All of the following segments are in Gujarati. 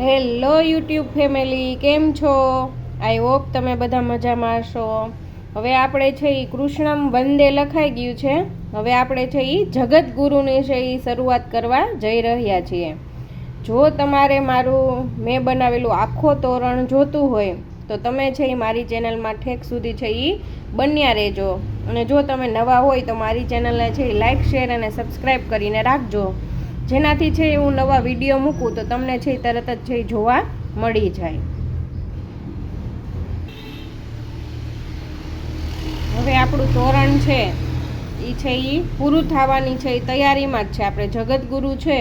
હેલો યુટ્યુબ ફેમિલી, કેમ છો? આઈ હોપ તમે બધા મજામાં હશો. હવે આપણે છે એ કૃષ્ણમ વંદે લખાઈ ગયું છે. હવે આપણે છે એ જગતગુરુની છે એ શરૂઆત કરવા જઈ રહ્યા છીએ. જો તમારે મારું મેં બનાવેલું આખો તોરણ જોતું હોય, તો તમે છે એ મારી ચેનલમાં ઠેક સુધી છે એ બન્યા રહેજો. અને જો તમે નવા હોય, તો મારી ચેનલને છે એ લાઇક શેર અને સબસ્ક્રાઈબ કરીને રાખજો. જેનાથી છે હું નવા વીડિયો મૂકું તો તમને છે તરત જ છે જોવા મળી જાય. હવે આપણું તોરણ છે એ છે એ પૂરું થવાની છે એ તૈયારીમાં જ છે. આપણે જગતગુરુ છે,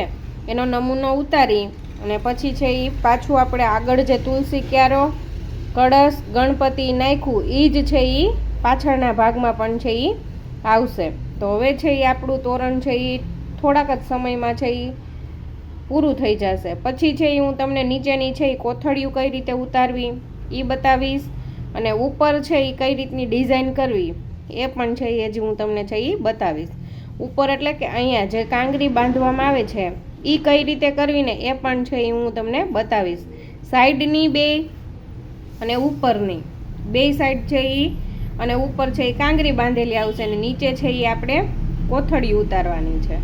એનો નમૂનો ઉતારી અને પછી છે એ પાછું આપણે આગળ જે તુલસી ક્યારો, કળશ, ગણપતિ નાખ્યું એ જ છે એ પાછળના ભાગમાં પણ છે એ આવશે. તો હવે છે એ આપણું તોરણ છે એ થોડાક જ સમયમાં છે એ પૂરું થઈ જશે પછી છે એ હું તમને નીચેની છે એ કોથળીઓ કઈ રીતે ઉતારવી એ બતાવીશ અને ઉપર છે એ કઈ રીતની ડિઝાઇન કરવી એ પણ છે એ જ હું તમને છે એ બતાવીશ ઉપર એટલે કે અહીંયા જે કાંગરી બાંધવામાં આવે છે એ કઈ રીતે કરવી ને એ પણ છે એ હું તમને બતાવીશ સાઈડની બે અને ઉપરની બે સાઈડ છે એ અને ઉપર છે એ કાંગરી બાંધેલી આવશે અને નીચે છે એ આપણે કોથળી ઉતારવાની છે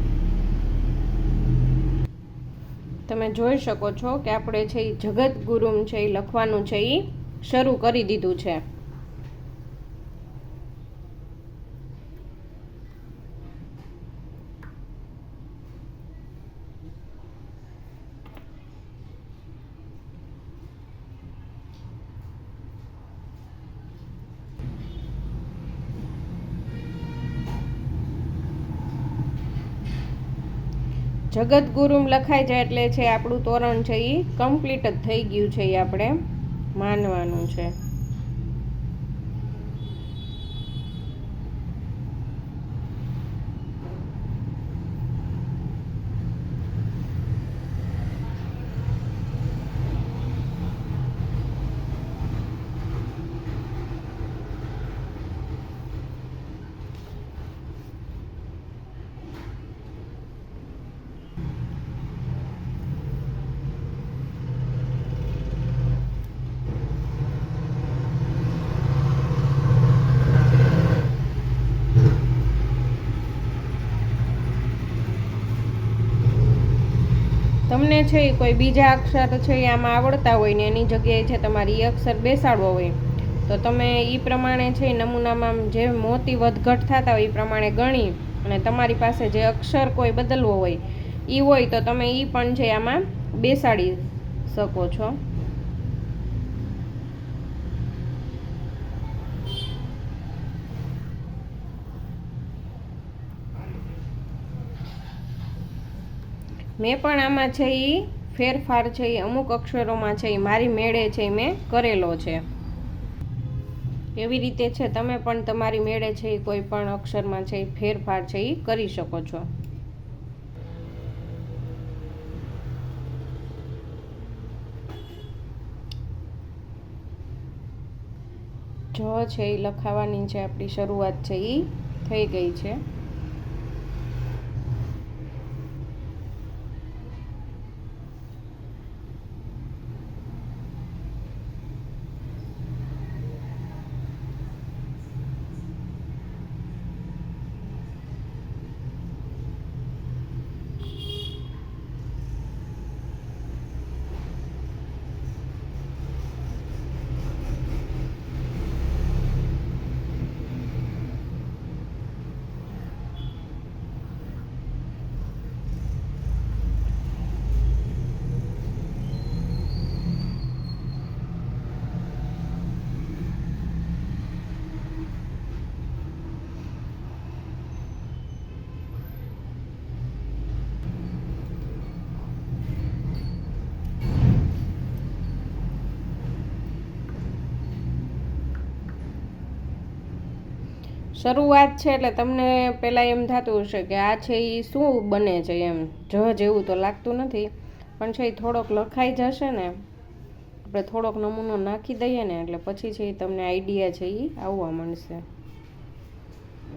તમે જોઈ શકો છો કે આપણે છે એ જગત ગુરુમ છે એ લખવાનું છે એ શરૂ કરી દીધું છે. જગત લખાઈ છે એટલે છે આપણું તોરણ છે એ કમ્પ્લીટ જ થઈ ગયું છે એ આપણે માનવાનું છે. તમને છે એ કોઈ બીજા અક્ષર છે એ આમાં આવડતા હોય ને એની જગ્યાએ છે તમારે એ અક્ષર બેસાડવો હોય. તો તમે એ પ્રમાણે છે નમૂનામાં જે મોતી વધઘટ થતા હોય એ પ્રમાણે ગણી અને તમારી પાસે જે અક્ષર કોઈ બદલવો હોય એ હોય તો તમે એ પણ છે આમાં બેસાડી શકો છો. મેં પણ આમાં છે એ ફેરફાર છે એ અમુક અક્ષરોમાં છે એ મારી મેળે છે એ મેં કરેલો છે. એવી રીતે છે, તમે પણ તમારી મેળે છે એ કોઈ પણ અક્ષરમાં છે એ ફેરફાર છે એ કરી શકો છો. જ છે એ લખાવાની છે આપણી શરૂઆત છે એ થઈ ગઈ છે. શરૂઆત છે એટલે તમને પહેલાં એમ થતું હશે કે આ છે એ શું બને છે એમ. જ જેવું તો લાગતું નથી, પણ છે એ થોડોક લખાઈ જશે ને, આપણે થોડોક નમૂનો નાખી દઈએ ને, એટલે પછી છે એ તમને આઈડિયા છે એ આવવા માંડશે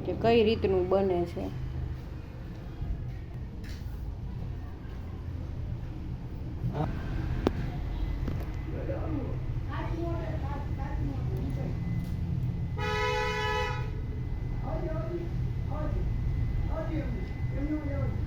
કે કઈ રીતનું બને છે. no, no.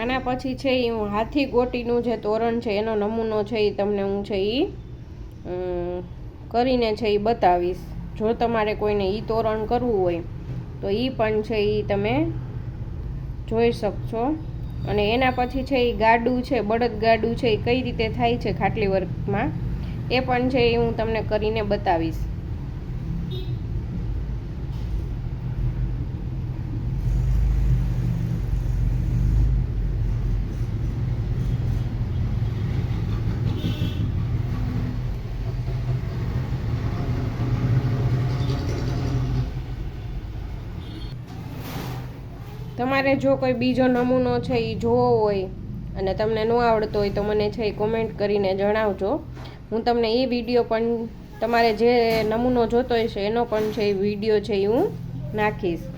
આના પછી છે એ હું હાથી ગોટીનું જે તોરણ છે, એનો નમૂનો છે એ તમને હું છે એ કરીને છે એ બતાવીશ. જો તમારે કોઈને એ તોરણ કરવું હોય, તો એ પણ છે એ તમે જોઈ શકશો. અને એના પછી છે એ ગાડું છે, બળદ ગાડું છે એ કઈ રીતે થાય છે ખાટલી વર્કમાં, એ પણ છે એ હું તમને કરીને બતાવીશ. તમારે જો કોઈ બીજો નમૂનો છે એ જોવો હોય અને તમને ન આવડતો હોય તો મને છે એ કોમેન્ટ કરીને જણાવજો. હું તમને એ વીડિયો પણ તમારે જે નમૂનો જોતો હશે એનો પણ છે એ વીડિયો છે એ હું નાખીશ.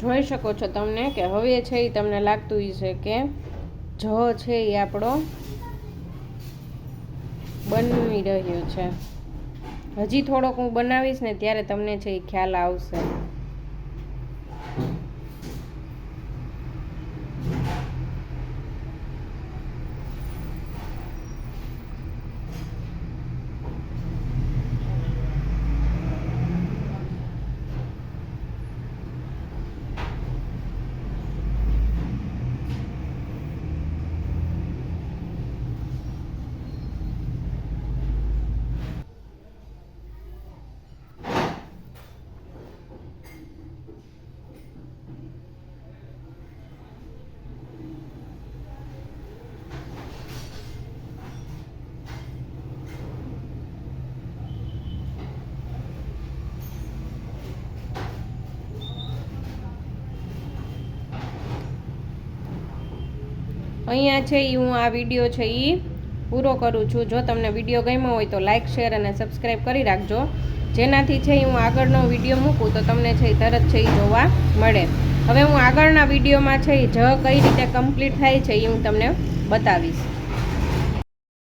જોઈ શકો છો તમને કે હવે છે એ તમને લાગતું છે કે જ છે એ આપણો બની રહ્યું છે. હજી થોડોક હું બનાવીશ ને ત્યારે તમને છે એ ખ્યાલ આવશે. અહીંયા છે એ હું આ વીડિયો છે એ પૂરો કરું છું. જો તમને વીડિયો ગમ્યો હોય તો લાઇક શેર અને સબસ્ક્રાઈબ કરી રાખજો. જેનાથી છે હું આગળનો વીડિયો મૂકું તો તમને છે એ તરત છે એ જોવા મળે. હવે હું આગળના વિડીયોમાં છે એ જ કઈ રીતે કમ્પ્લીટ થાય છે એ હું તમને બતાવીશ.